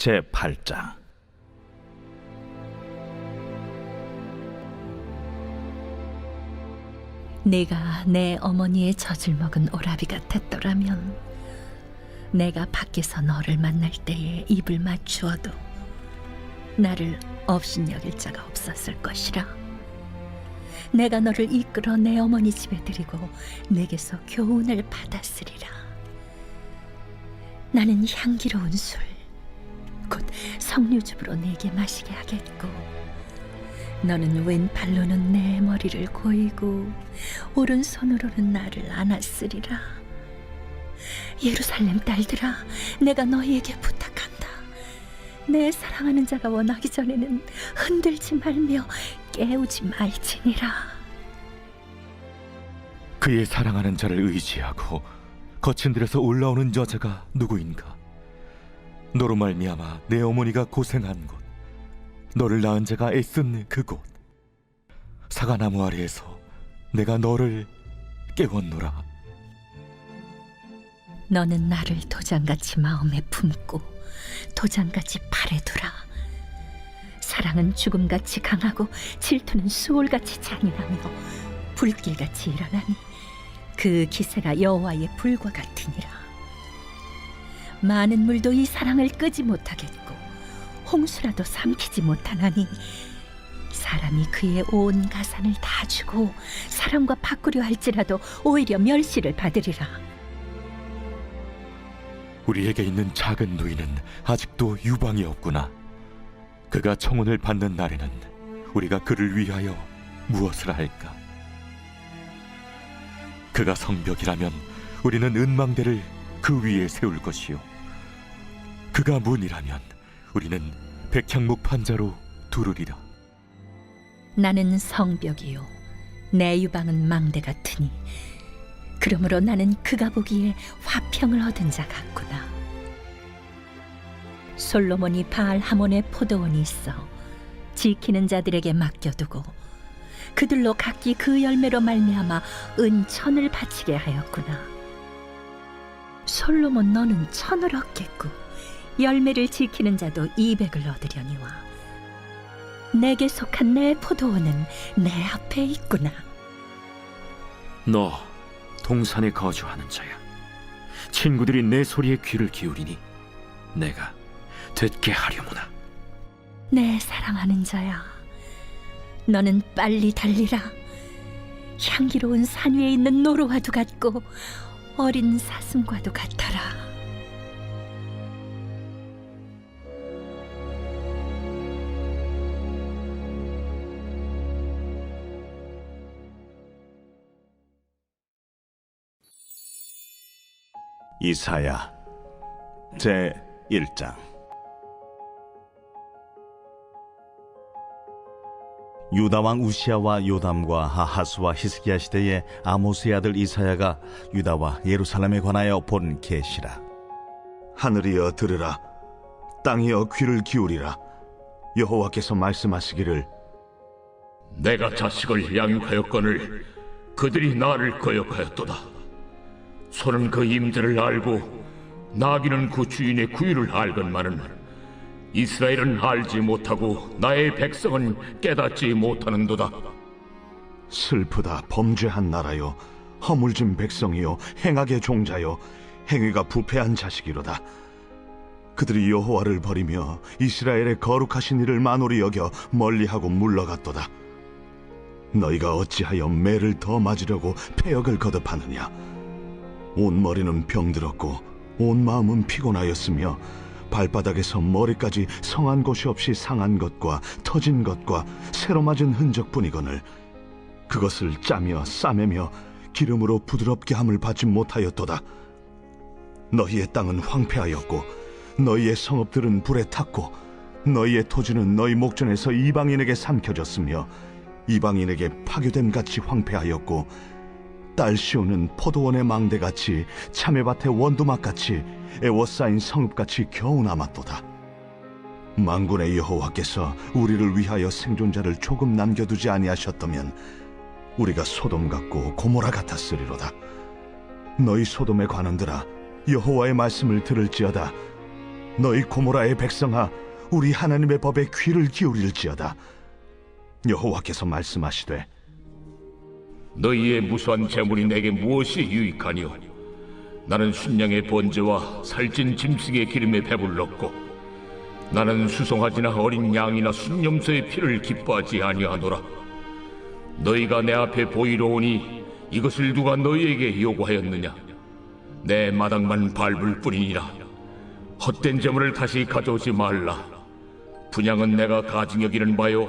제 8장. 내가 내 어머니의 젖을 먹은 오라비 같았더라면 내가 밖에서 너를 만날 때에 입을 맞추어도 나를 업신여길 자가 없었을 것이라. 내가 너를 이끌어 내 어머니 집에 들이고 내게서 교훈을 받았으리라. 나는 향기로운 술 곧 석류즙으로 내게 마시게 하겠고 너는 왼팔로는 내 머리를 고이고 오른손으로는 나를 안았으리라. 예루살렘 딸들아, 내가 너희에게 부탁한다. 내 사랑하는 자가 원하기 전에는 흔들지 말며 깨우지 말지니라. 그의 사랑하는 자를 의지하고 거친 들에서 올라오는 여자가 누구인가? 말미암아 내 어머니가 고생한 곳, 너를 낳은 자가 애쓴 그곳, 사과나무 아래에서 내가 너를 깨웠노라. 너는 나를 도장같이 마음에 품고 도장같이 팔에 두라. 사랑은 죽음같이 강하고 질투는 수월같이 잔인하며 불길같이 일어나니 그 기세가 여호와의 불과 같으니라. 많은 물도 이 사랑을 끄지 못하겠고 홍수라도 삼키지 못하나니 사람이 그의 온 가산을 다 주고 사람과 바꾸려 할지라도 오히려 멸시를 받으리라. 우리에게 있는 작은 누이는 아직도 유방이 없구나. 그가 청혼을 받는 날에는 우리가 그를 위하여 무엇을 할까? 그가 성벽이라면 우리는 은망대를 그 위에 세울 것이요. 그가 문이라면 우리는 백향목 판자로 두르리라. 나는 성벽이요. 내 유방은 망대 같으니. 그러므로 나는 그가 보기에 화평을 얻은 자 같구나. 솔로몬이 바알 하몬의 포도원이 있어 지키는 자들에게 맡겨두고 그들로 각기 그 열매로 말미암아 은천을 바치게 하였구나. 솔로몬 너는 천을 얻겠고 열매를 지키는 자도 이백을 얻으려니와 내게 속한 내 포도원은 내 앞에 있구나. 너 동산에 거주하는 자야. 친구들이 내 소리에 귀를 기울이니 내가 듣게 하려무나. 내 사랑하는 자야. 너는 빨리 달리라. 향기로운 산 위에 있는 노루와도 같고 어린 사슴과도 같아라. 이사야 제 1장. 유다 왕 우시아와 요담과 하하스와 히스기야 시대에 아모스의 아들 이사야가 유다와 예루살렘에 관하여 본 계시라. 하늘이여 들으라. 땅이여 귀를 기울이라. 여호와께서 말씀하시기를 내가 자식을 양육하였거늘 그들이 나를 거역하였도다. 소는 그 임자를 알고 나귀는 그 주인의 구유를 알건만은 이스라엘은 알지 못하고 나의 백성은 깨닫지 못하는도다. 슬프다 범죄한 나라요 허물진 백성이요 행악의 종자요 행위가 부패한 자식이로다. 그들이 여호와를 버리며 이스라엘의 거룩하신 이를 만홀히 여겨 멀리하고 물러갔도다. 너희가 어찌하여 매를 더 맞으려고 폐역을 거듭하느냐 온 머리는 병들었고 온 마음은 피곤하였으며 발바닥에서 머리까지 성한 곳이 없이 상한 것과 터진 것과 새로 맞은 흔적뿐이거늘 그것을 짜며 싸매며 기름으로 부드럽게 함을 받지 못하였도다. 너희의 땅은 황폐하였고 너희의 성읍들은 불에 탔고 너희의 토지는 너희 목전에서 이방인에게 삼켜졌으며 이방인에게 파괴됨 같이 황폐하였고 딸 시오는 포도원의 망대같이 참외밭의 원두막같이 애워싸인 성읍같이 겨우 남았도다. 만군의 여호와께서 우리를 위하여 생존자를 조금 남겨두지 아니하셨다면 우리가 소돔 같고 고모라 같았으리로다. 너희 소돔에 관한들아 여호와의 말씀을 들을지어다. 너희 고모라의 백성아 우리 하나님의 법에 귀를 기울일지어다 여호와께서 말씀하시되 너희의 무수한 재물이 내게 무엇이 유익하니요? 나는 순양의 번제와 살찐 짐승의 기름에 배불렀고 나는 수송아지나 어린 양이나 순념소의 피를 기뻐하지 아니하노라. 너희가 내 앞에 보이러 오니 이것을 누가 너희에게 요구하였느냐? 내 마당만 밟을 뿐이니라. 헛된 재물을 다시 가져오지 말라. 분양은 내가 가증 여기는 바요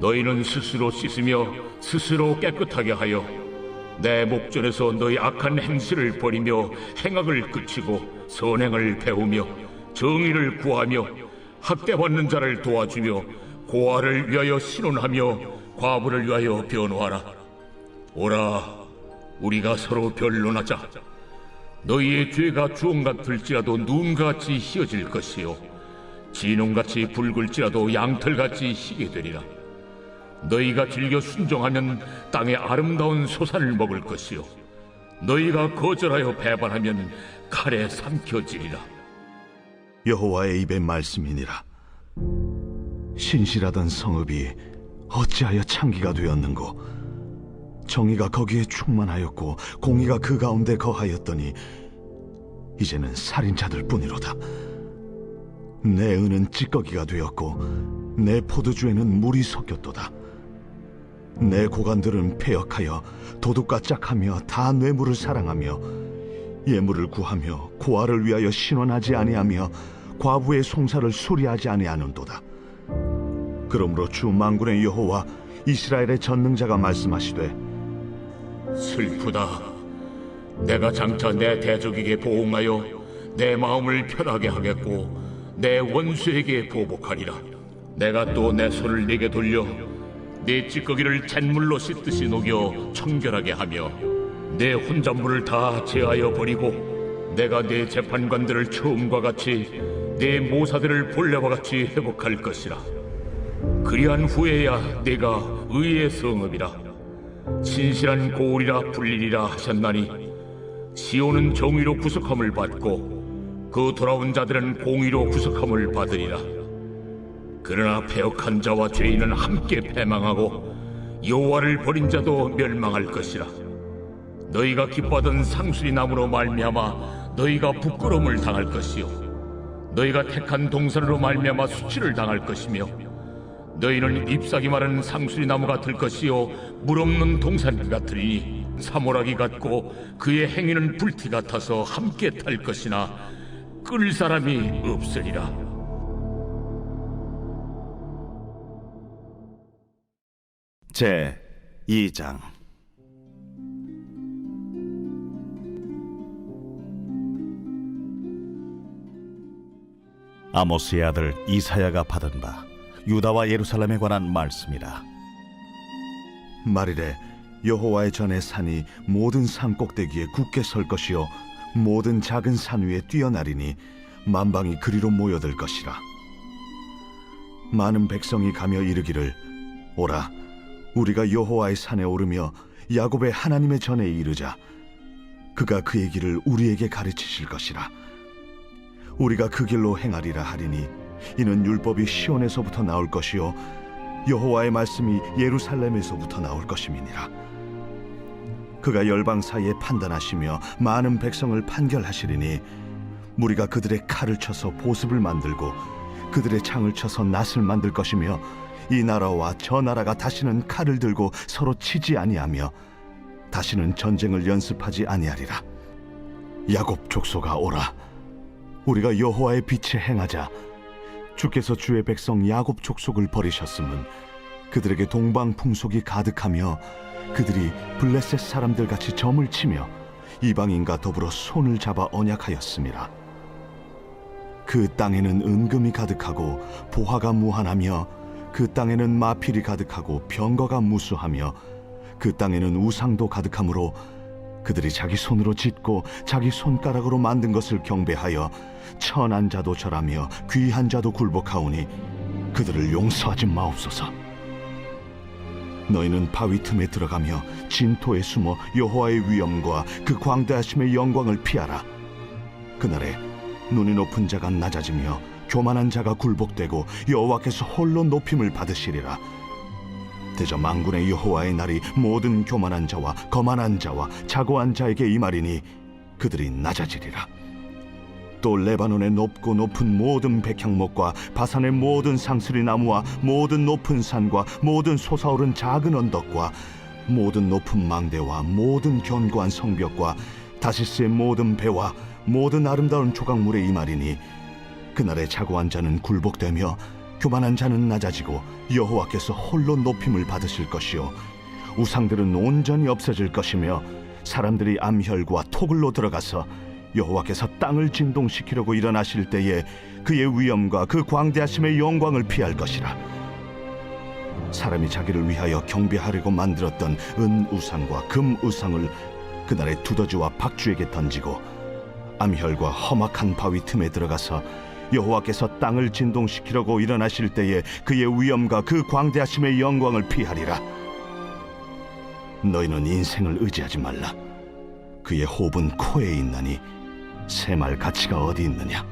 너희는 스스로 씻으며 스스로 깨끗하게 하여 내 목전에서 너희 악한 행실을 버리며 행악을 그치고 선행을 배우며 정의를 구하며 학대받는 자를 도와주며 고아를 위하여 신원하며 과부를 위하여 변호하라. 오라 우리가 서로 변론하자. 너희의 죄가 주홍 같을지라도 눈같이 희어질 것이요. 진홍같이 붉을지라도 양털같이 희게 되리라 너희가 즐겨 순종하면 땅의 아름다운 소산을 먹을 것이요. 너희가 거절하여 배반하면 칼에 삼켜지리라. 여호와의 입의 말씀이니라. 신실하던 성읍이 어찌하여 창기가 되었는고? 정의가 거기에 충만하였고 공의가 그 가운데 거하였더니 이제는 살인자들 뿐이로다. 내 은은 찌꺼기가 되었고 내 포도주에는 물이 섞였도다 내 고관들은 폐역하여 도둑과 짝하며 다 뇌물을 사랑하며 예물을 구하며 고아를 위하여 신원하지 아니하며 과부의 송사를 수리하지 아니하는도다. 그러므로 주 만군의 여호와 이스라엘의 전능자가 말씀하시되 슬프다 내가 장차 내 대적에게 보응하여 내 마음을 편하게 하겠고 내 원수에게 보복하리라 내가 또 내 손을 네게 돌려 네 찌꺼기를 잿물로 씻듯이 녹여 청결하게 하며 내 혼잣물을 다 제하여 버리고 내가 네 재판관들을 처음과 같이 네 모사들을 본래와 같이 회복할 것이라. 그리한 후에야 내가 의의 성읍이라. 신실한 고울이라 불리리라 하셨나니 시온은 정의로 구속함을 받고 그 돌아온 자들은 공의로 구속함을 받으리라 그러나 패역한 자와 죄인은 함께 패망하고 여호와를 버린 자도 멸망할 것이라. 너희가 기뻐하던 상수리 나무로 말미암아 너희가 부끄러움을 당할 것이요 너희가 택한 동산으로 말미암아 수치를 당할 것이며 너희는 잎사귀 마른 상수리 나무가 될 것이요 물 없는 동산 같으리니 사모라기 같고 그의 행위는 불티 같아서 함께 탈 것이나 끌 사람이 없으리라 제 2장. 아모스의 아들 이사야가 받은 바 유다와 예루살렘에 관한 말씀이라. 말이래 여호와의 전에 산이 모든 산 꼭대기에 굳게 설 것이요 모든 작은 산 위에 뛰어나리니 만방이 그리로 모여들 것이라. 많은 백성이 가며 이르기를 오라 우리가 여호와의 산에 오르며 야곱의 하나님의 전에 이르자. 그가 그의 길을 우리에게 가르치실 것이라. 우리가 그 길로 행하리라 하리니 이는 율법이 시온에서부터 나올 것이요 여호와의 말씀이 예루살렘에서부터 나올 것임이니라. 그가 열방 사이에 판단하시며 많은 백성을 판결하시리니 무리가 그들의 칼을 쳐서 보습을 만들고 그들의 창을 쳐서 낫을 만들 것이며 이 나라와 저 나라가 다시는 칼을 들고 서로 치지 아니하며 다시는 전쟁을 연습하지 아니하리라. 야곱 족속아 오라. 우리가 여호와의 빛에 행하자. 주께서 주의 백성 야곱 족속을 버리셨음은 그들에게 동방 풍속이 가득하며 그들이 블레셋 사람들 같이 점을 치며 이방인과 더불어 손을 잡아 언약하였습니다. 그 땅에는 은금이 가득하고 보화가 무한하며 그 땅에는 마필이 가득하고 병거가 무수하며 그 땅에는 우상도 가득하므로 그들이 자기 손으로 짓고 자기 손가락으로 만든 것을 경배하여 천한 자도 절하며 귀한 자도 굴복하오니 그들을 용서하지 마옵소서. 너희는 바위 틈에 들어가며 진토에 숨어 여호와의 위엄과 그 광대하심의 영광을 피하라. 그날에 눈이 높은 자가 낮아지며 교만한 자가 굴복되고 여호와께서 홀로 높임을 받으시리라. 대저 망군의 여호와의 날이 모든 교만한 자와 거만한 자와 자고한 자에게 임하리니 그들이 낮아지리라. 또 레바논의 높고 높은 모든 백향목과 바산의 모든 상스리 나무와 모든 높은 산과 모든 솟아오른 작은 언덕과 모든 높은 망대와 모든 견고한 성벽과 다시스의 모든 배와 모든 아름다운 조각물에 임하리니 그날에 자고한 자는 굴복되며 교만한 자는 낮아지고 여호와께서 홀로 높임을 받으실 것이요. 우상들은 온전히 없어질 것이며 사람들이 암혈과 토굴로 들어가서 여호와께서 땅을 진동시키려고 일어나실 때에 그의 위엄과 그 광대하심의 영광을 피할 것이라. 사람이 자기를 위하여 경배하려고 만들었던 은 우상과 금 우상을 그날에 두더지와 박쥐에게 던지고 암혈과 험악한 바위 틈에 들어가서 여호와께서 땅을 진동시키려고 일어나실 때에 그의 위엄과 그 광대하심의 영광을 피하리라. 너희는 인생을 의지하지 말라. 그의 호흡은 코에 있나니 새 말 가치가 어디 있느냐?